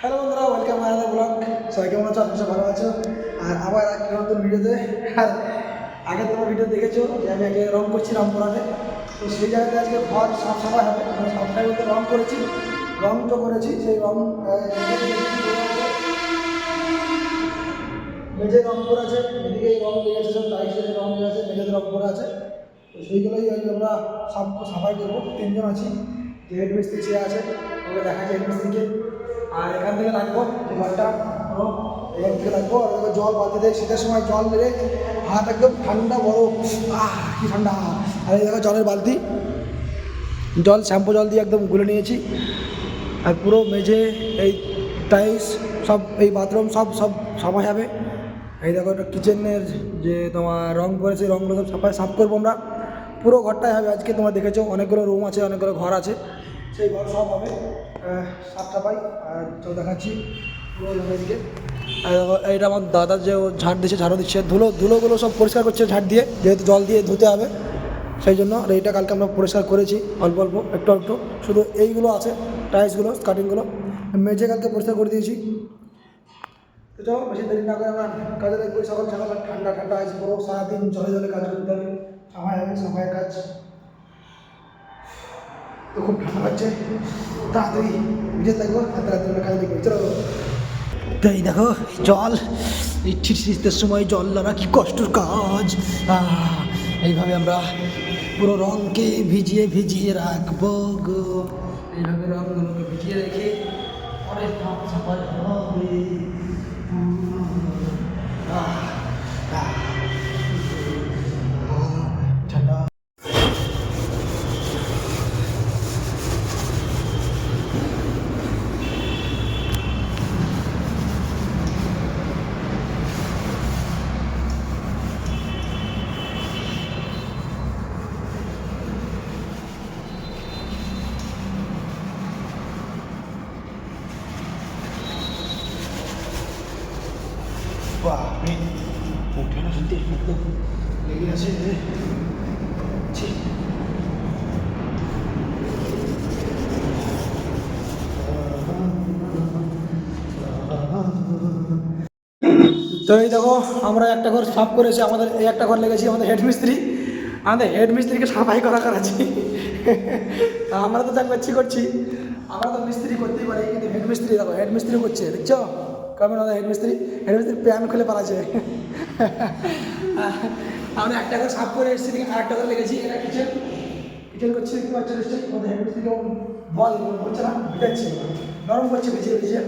Hello বন্ধুরা welcome আদার blog সবাই কেমন আছো? আপনি ভালো আছো। আর আবার এক নতুন ভিডিওতে। আর আগে তোমার ভিডিও দেখেছ যে আমি আগে রং করছি রংপুরাতে তো সেই জায়গাতে আজকে ঘর সাফ সাফাই হবে। মানে সাফাই বলতে রং করেছি। রং তো করেছি, সেই রং মেঝে রং করা আছে এদিকে রং লেগেছে সব টাইসের রং লেগেছে মেঝেতে রং করা আছে। তো সেইগুলোই আজ আমরা সাফ সাফাই করব। তিনজন আছি, যে হেড মিস্ত্রি সে আছে, ওকে দেখা যায় হেড মিস্ত্রিকে আর এখান থেকে রাখব ঘরটা এখান থেকে রাখব আর জল বাঁধতে দেয় শীতের সময় জল লেগে হাত একদম ঠান্ডা বড়, আহ, কি ঠান্ডা। আর এই দেখো জলের বালতি। জল, শ্যাম্পু জল দিয়ে একদম গুলে নিয়েছি। আর পুরো মেঝে, এই টাইলস সব এই বাথরুম সব সব সাফাই হবে। এই দেখো একটা কিচেনের যে তোমার রং করেছে, রংগুলো সব সাফাই, সাফ করব আমরা। পুরো ঘরটাই হবে। আজকে তোমরা দেখেছ অনেকগুলো রুম আছে অনেকগুলো ঘর আছে। সেই ঘর সব হবে আহ, পাই আর চল দেখাচ্ছি পুরো আর এইটা আমার দাদা যে ঝাড় দিচ্ছে ঝাড়ও দিচ্ছে। ধুলো ধুলোগুলো সব পরিষ্কার করছে ঝাড় দিয়ে যেহেতু জল দিয়ে ধুতে হবে। সেই জন্য আর এইটা কালকে আমরা পরিষ্কার করেছি অল্প অল্প একটু একটু। শুধু এইগুলো আছে টাইলসগুলো কাটিংগুলো মেঝে কালকে পরিষ্কার করে দিয়েছি। তো চলো বেশি দেরি না করে আমরা কাজে দেখব। সকাল সকাল ঠান্ডা ঠান্ডা আছে পুরো সারাদিন জলে জলে কাজ করতে হবে। সাফাই হবে সাফাইয়ের কাজ তো খুব ঠান্ডা লাগছে। তাড়াতাড়ি ভিজে থাকব তাড়াতাড়ি আমরা কাজে দেখব। চলো। তো এই দেখো জল। শীত শীতের সময় জল লাগা কি কষ্টের কাজ। এইভাবে আমরা পুরো রঙকে ভিজিয়ে ভিজিয়ে রাখব গো। এইভাবে রঙগুলোকে ভিজিয়ে রেখে পরে সাফাই হবে। আহ, আছে ছি। তো এই দেখো, আমরা একটা ঘর সাফ করেছি, আমাদের এই একটা ঘর লেগেছি আমাদের হেড মিস্ত্রি আমাদের হেড মিস্ত্রিকে সাফাই করা করাচ্ছি। আমরা তো যা করছি করছি? আমরা তো মিস্ত্রি করতেই পারি, কিন্তু হেড মিস্ত্রি দেখো হেড মিস্ত্রি করছে, দেখছ? কেমন আমাদের হেড মিস্ত্রি হেড মিস্ত্রি প্যান খুলে পালাচ্ছে। আমরা একটা ঘর সাফ করে এসেছি আর একটা ঘর লেগেছি। এটা কিচেন কিচেন করছি দেখতে পাচ্ছি নিশ্চয়ই? আমাদের হেড মিস্ত্রি কেমন বল হচ্ছে না ভিটাচ্ছে নরম করছে ভিজিয়ে ভিজিয়ে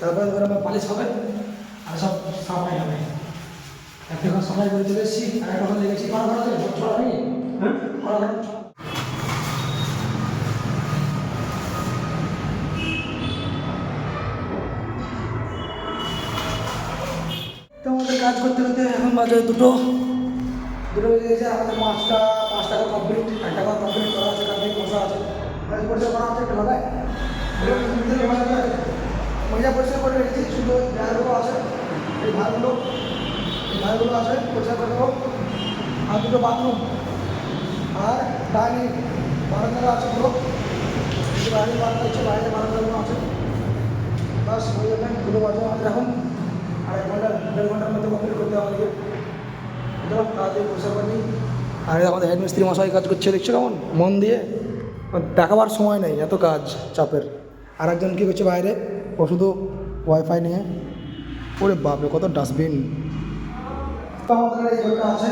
তারপরে ধরো আমার পালিশ হবে আর সব সাফাই হবে একটা সাফাই করে চলে এসেছি আর একটা লেগেছি। কড়া ঘর আছে ছোট নাকি? হ্যাঁ? বাজে দুটো। দুটো বেজে গেছে, আমাদের পাঁচটা, পাঁচ টাকা কমপ্লিট এক টাকা কমপ্লিট করা আছে, কালকে বসা আছে। পরিষ্কার করা আছে একটা ভাগায় মহিলা পরিষ্কার করে রেখেছি, শুধু ওই আছে, এই ভাড়গুলো এই আছে, পরিষ্কার করে দেবো। আর দুটো বাথরুম আর ডাইনিং বারান্দাটা আছে পুরো। বাইরে বারান্দা হচ্ছে বাইরে বারান্দাগুলো আছে। বাস হয়ে যাবে দুটো বাজে আমাদের এখন। দেড় ঘণ্টার মধ্যে কমপ্লিট করতে হবে আমাদেরকে। তাড়াতাড়ি পরিষ্কার করে নিই আর আমাদের হেড মিস্ত্রি মশাই কাজ করছে দেখছ কেমন? মন দিয়ে। দেখাবার সময় নেই এত কাজ চাপের। আর একজন কী করছে বাইরে? ও শুধু ওয়াইফাই নিয়ে। ওরে বাপরে কত ডাস্টবিন আমাদের এই আছে।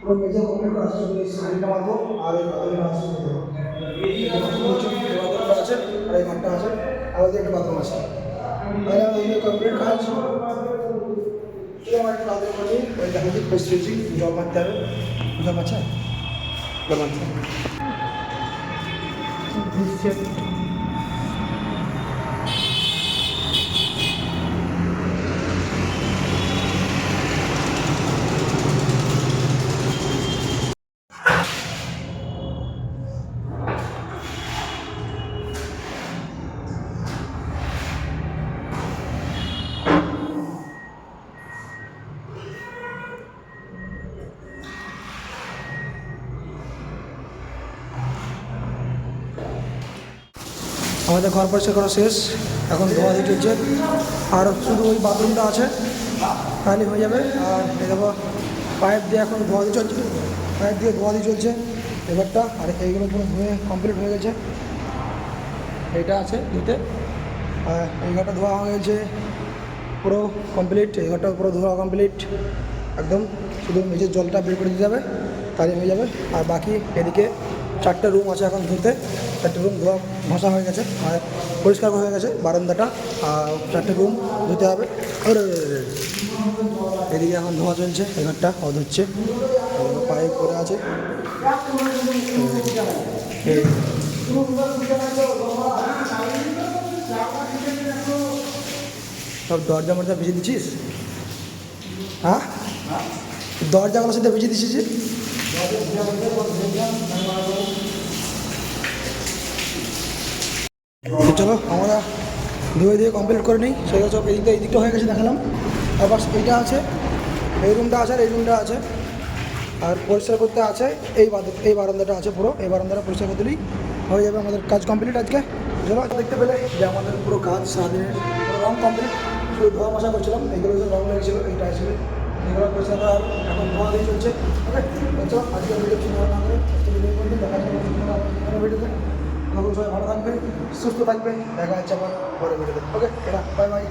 পুরো মেঝে কমপ্লিট করা আছে শুধু এই মারবো আর এই বাথরুমটা আছে বাথরুমটা আছে আর এই ঘরটা আছে। আর যে একটা বাথরুম আছে। তাহলে আমাদের কমপ্লিট কাজ। এই আমার একটা বাথরুম আছে ওই দেখা যাচ্ছে পরিস্থিতি আমাদের ঘর পরিষ্কার করা শেষ। এখন ধোয়া দিয়ে চলছে। আর শুধু ওই বাথরুমটা আছে। তাহলে হয়ে যাবে। আর দেখো, পাইপ দিয়ে এখন ধোয়া দিয়ে চলছে। পাইপ দিয়ে ধোয়া দিয়ে চলছে এবারটা। আর এইগুলো পুরো ধুয়ে কমপ্লিট হয়ে গেছে। এইটা আছে ধুতে। আর এই ঘরটা ধোয়া হয়ে গেছে। পুরো কমপ্লিট এই ঘরটা পুরো ধোয়া কমপ্লিট একদম। শুধু নিচের জলটা বের করে দিতে হবে। তাহলে হয়ে যাবে। আর বাকি এদিকে চারটে রুম আছে এখন ধুতে চারটে রুম ধোয়া ঘষা হয়ে গেছে, আর পরিষ্কার হয়ে গেছে বারান্দাটা, আর চারটে রুম ধুতে হবে। ওরে। এদিকে এখন ধোয়া চলছে ঘরটা ও ধুচ্ছে পাইপ করে আছে। সব দরজা মরজা ভিজে দিচ্ছিস? হ্যাঁ? দরজাগুলো সাথে ভিজে দিচ্ছিস? চলো, আমরা ধুয়ে দিয়ে কমপ্লিট করে নিই। সেগুলো সব এই দিকটা হয়ে গেছে, দেখালাম। আবার এইটা আছে, এই রুমটা আছে আর এই রুমটা আছে। আর পরিষ্কার করতে আছে, এই এই বারান্দাটা আছে পুরো। এই বারান্দাটা পরিষ্কার করতে দিলেই হয়ে যাবে আমাদের কাজ কমপ্লিট আজকে। চলো দেখতে পেলে যে আমাদের পুরো কাজ সারাদিনের রং কমপ্লিট শুধু ধোয়া মশা করছিলাম এইগুলো রং লেগেছিলো এই টাইসগুলো এগুলো পরিষ্কার করা এখন ধোয়া দিয়ে চলছে। ওকে চলো আজকে ভিডিও ছিল না করে ভিডিও দেখা যাবে ভিডিওতে তখন সবাই ভালো থাকবে সুস্থ থাকবে দেখা যাচ্ছে আবার পরে ভিডিওতে। Okay bye bye